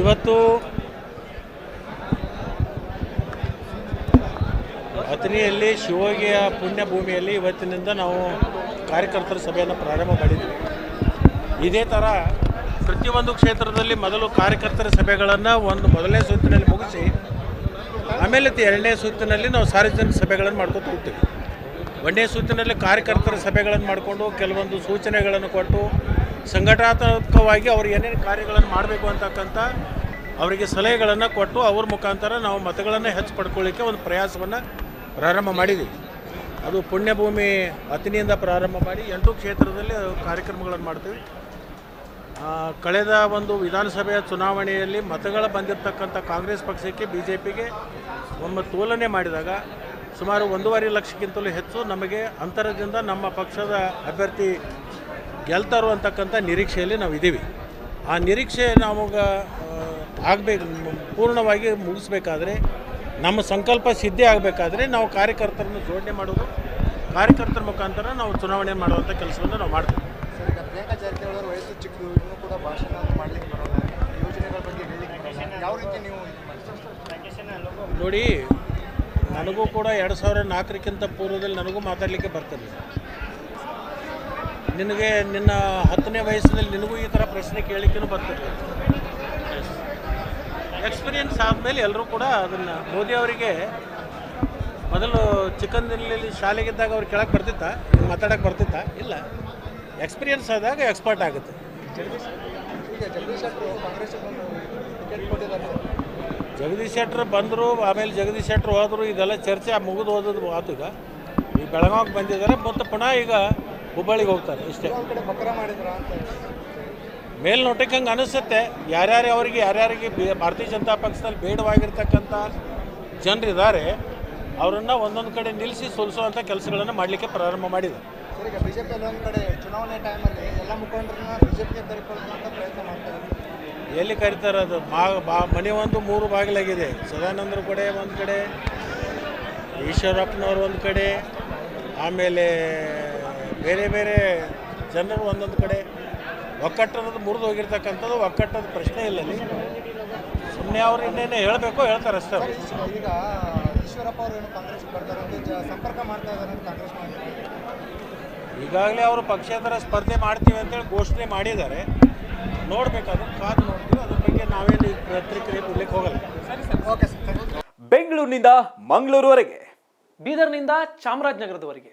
ಇವತ್ತು ಅಥಣಿಯಲ್ಲಿ ಶಿವೋಗಿಯ ಪುಣ್ಯ ಭೂಮಿಯಲ್ಲಿ ಇವತ್ತಿನಿಂದ ನಾವು ಕಾರ್ಯಕರ್ತರ ಸಭೆಯನ್ನು ಪ್ರಾರಂಭ ಮಾಡಿದ್ದೀವಿ. ಇದೇ ಥರ ಪ್ರತಿಯೊಂದು ಕ್ಷೇತ್ರದಲ್ಲಿ ಮೊದಲು ಕಾರ್ಯಕರ್ತರ ಸಭೆಗಳನ್ನು ಒಂದು ಮೊದಲನೇ ಸುತ್ತಿನಲ್ಲಿ ಮುಗಿಸಿ, ಆಮೇಲೆ ಎರಡನೇ ಸುತ್ತಿನಲ್ಲಿ ನಾವು ಸಾರ್ವಜನಿಕ ಸಭೆಗಳನ್ನು ಮಾಡ್ಕೊತ ಹೋಗ್ತೀವಿ. ಒಂದನೇ ಸುತ್ತಿನಲ್ಲಿ ಕಾರ್ಯಕರ್ತರ ಸಭೆಗಳನ್ನು ಮಾಡಿಕೊಂಡು ಕೆಲವೊಂದು ಸೂಚನೆಗಳನ್ನು ಕೊಟ್ಟು ಸಂಘಟನಾತ್ಮಕವಾಗಿ ಅವರು ಏನೇನು ಕಾರ್ಯಗಳನ್ನು ಮಾಡಬೇಕು ಅಂತಕ್ಕಂಥ ಅವರಿಗೆ ಸಲಹೆಗಳನ್ನು ಕೊಟ್ಟು ಅವ್ರ ಮುಖಾಂತರ ನಾವು ಮತಗಳನ್ನು ಹೆಚ್ಚು ಪಡ್ಕೊಳ್ಳಿಕ್ಕೆ ಒಂದು ಪ್ರಯಾಸವನ್ನು ಪ್ರಾರಂಭ ಮಾಡಿದ್ದೀವಿ ಅದು ಪುಣ್ಯಭೂಮಿ ಅತಿನಿಯಿಂದ ಪ್ರಾರಂಭ ಮಾಡಿ ಎಂಟು ಕ್ಷೇತ್ರದಲ್ಲಿ ಕಾರ್ಯಕ್ರಮಗಳನ್ನು ಮಾಡ್ತೀವಿ. ಕಳೆದ ಒಂದು ವಿಧಾನಸಭೆಯ ಚುನಾವಣೆಯಲ್ಲಿ ಮತಗಳ ಬಂದಿರತಕ್ಕಂಥ ಕಾಂಗ್ರೆಸ್ ಪಕ್ಷಕ್ಕೆ ಬಿ ಜೆ ಪಿಗೆ ಒಮ್ಮೆ ತೋಲನೆ ಮಾಡಿದಾಗ ಸುಮಾರು ಒಂದೂವರೆ ಲಕ್ಷಕ್ಕಿಂತಲೂ ಹೆಚ್ಚು ನಮಗೆ ಅಂತರದಿಂದ ನಮ್ಮ ಪಕ್ಷದ ಅಭ್ಯರ್ಥಿ ಗೆಲ್ತಾರೋ ಅಂತಕ್ಕಂಥ ನಿರೀಕ್ಷೆಯಲ್ಲಿ ನಾವು ಇದ್ದೀವಿ. ಆ ನಿರೀಕ್ಷೆ ನಮಗೆ ಆಗಬೇಕು ಪೂರ್ಣವಾಗಿ ಮುಗಿಸ್ಬೇಕಾದ್ರೆ ನಮ್ಮ ಸಂಕಲ್ಪ ಸಿದ್ಧಿ ಆಗಬೇಕಾದ್ರೆ ನಾವು ಕಾರ್ಯಕರ್ತರನ್ನು ಜೋಡಣೆ ಮಾಡೋದು ಕಾರ್ಯಕರ್ತರ ಮುಖಾಂತರ ನಾವು ಚುನಾವಣೆ ಮಾಡುವಂಥ ಕೆಲಸವನ್ನು ನಾವು ಮಾಡ್ತೀವಿ. ಪ್ರಿಯಾಂಕಾ ಜಾರಕಿಹೊಳಿ ಅವರ ವಯಸ್ಸು ಚಿಕ್ಕದು ಇನ್ನೂ ಕೂಡ ಭಾಷಣ ಮಾಡಲಿಕ್ಕೆ ಬರೋದಿಲ್ಲ ಯೋಜನೆಗಳ ಬಗ್ಗೆ ಹೇಳಲಿಕ್ಕೆ ಯಾವ ರೀತಿ ನೀವು ನೋಡಿ ನನಗೂ ಕೂಡ ಎರಡು ಸಾವಿರ ನಾಲ್ಕರಿಗಿಂತ ಪೂರ್ವದಲ್ಲಿ ನನಗೂ ಮಾತಾಡಲಿಕ್ಕೆ ಬರ್ತದೆ. ನಿನಗೆ ನಿನ್ನ ಹತ್ತನೇ ವಯಸ್ಸಿನಲ್ಲಿ ನಿನಗೂ ಈ ಥರ ಪ್ರಶ್ನೆ ಕೇಳಲಿಕ್ಕೂ ಬರ್ತದೆ ಎಕ್ಸ್ಪೀರಿಯನ್ಸ್ ಆದಮೇಲೆ ಎಲ್ಲರೂ ಕೂಡ ಅದನ್ನು ಮೋದಿ ಅವರಿಗೆ ಮೊದಲು ಚಿಕ್ಕಂದಿನಲ್ಲಿ ಶಾಲೆಗಿದ್ದಾಗ ಅವ್ರು ಕೇಳಕ್ಕೆ ಬರ್ತಿತ್ತಾ ಮಾತಾಡೋಕ್ಕೆ ಬರ್ತಿತ್ತ? ಇಲ್ಲ. ಎಕ್ಸ್ಪೀರಿಯನ್ಸ್ ಆದಾಗ ಎಕ್ಸ್ಪರ್ಟ್ ಆಗುತ್ತೆ. ಜಗದೀಶ್ ಶೆಟ್ಟರ್ ಬಂದರು, ಆಮೇಲೆ ಜಗದೀಶ್ ಶೆಟ್ಟರ್ ಹೋದರು, ಇದೆಲ್ಲ ಚರ್ಚೆ ಮುಗಿದು ಹೋದದ್ದು ಆತು ಈಗ. ಈ ಬೆಳಗಾವಿಗೆ ಬಂದಿದ್ದಾರೆ, ಮತ್ತು ಪುನಃ ಈಗ ಹುಬ್ಬಳ್ಳಿಗೆ ಹೋಗ್ತಾರೆ ಇಷ್ಟೇ. ಒಂದು ಕಡೆ ಬಕ್ರ ಮಾಡಿದ್ರ ಅಂತ ಮೇಲ್ನೋಟಕ್ಕೆ ಹಂಗೆ ಅನಿಸುತ್ತೆ. ಯಾರ್ಯಾರು ಅವರಿಗೆ ಯಾರ್ಯಾರಿಗೆ ಭಾರತೀಯ ಜನತಾ ಪಕ್ಷದಲ್ಲಿ ಬೇಡವಾಗಿರ್ತಕ್ಕಂಥ ಜನರಿದ್ದಾರೆ ಅವರನ್ನು ಒಂದೊಂದು ಕಡೆ ನಿಲ್ಲಿಸಿ ಸೋಲಿಸುವಂಥ ಕೆಲಸಗಳನ್ನು ಮಾಡಲಿಕ್ಕೆ ಪ್ರಾರಂಭ ಟೈಮಲ್ಲಿ ಎಲ್ಲ ಕರೀತಾರೆ ಅದು? ಬಾ ಮನೆ ಒಂದು ಮೂರು ಬಾಗಿಲಾಗಿದೆ. ಸದಾನಂದ್ರ ಕಡೆ ಒಂದು ಕಡೆ ಈಶ್ವರಪ್ಪನವ್ರು ಒಂದು ಕಡೆ ಆಮೇಲೆ ಬೇರೆ ಬೇರೆ ಜನರು ಒಂದೊಂದು ಕಡೆ ಒಕ್ಕಟ್ಟದ ಮುರಿದು ಹೋಗಿರ್ತಕ್ಕಂಥದ್ದು ಒಕ್ಕಟ್ಟದ ಪ್ರಶ್ನೆ ಇಲ್ಲ ಅಲ್ಲಿ ಸುಮ್ಮನೆ ಅವ್ರು ಇನ್ನೇನು ಹೇಳಬೇಕು ಹೇಳ್ತಾರೆ ಅಷ್ಟೇ. ಈಗ ಈಶ್ವರಪ್ಪ ಅವರು ಏನು ಕಾಂಗ್ರೆಸ್ ಬರ್ತಾರೆ ಅಂತ ಜ- ಸಂಪರ್ಕ ಮಾಡ್ತಾ ಇದ್ದಾರೆ ಅಂತ ಕಾಂಗ್ರೆಸ್ ಈಗಾಗಲೇ ಅವರು ಪಕ್ಷೇತರ ಸ್ಪರ್ಧೆ ಮಾಡ್ತೀವಿ ಅಂತೇಳಿ ಘೋಷಣೆ ಮಾಡಿದ್ದಾರೆ. ನೋಡಬೇಕಾದ್ರೆ ಕಾದು ನೋಡ್ತೀವಿ. ಅದ್ರ ಬಗ್ಗೆ ನಾವೇನು ಈಗ ಪ್ರತಿಕ್ರಿಯೆ ಕೊಡ್ಲಿಕ್ಕೆ ಹೋಗಲ್ಲ. ಸರಿ ಸರ್. ಓಕೆ ಸರ್ ಬೆಂಗಳೂರಿನಿಂದ ಮಂಗಳೂರುವರೆಗೆ. ಬೀದರ್ನಿಂದ ಚಾಮರಾಜನಗರದವರೆಗೆ.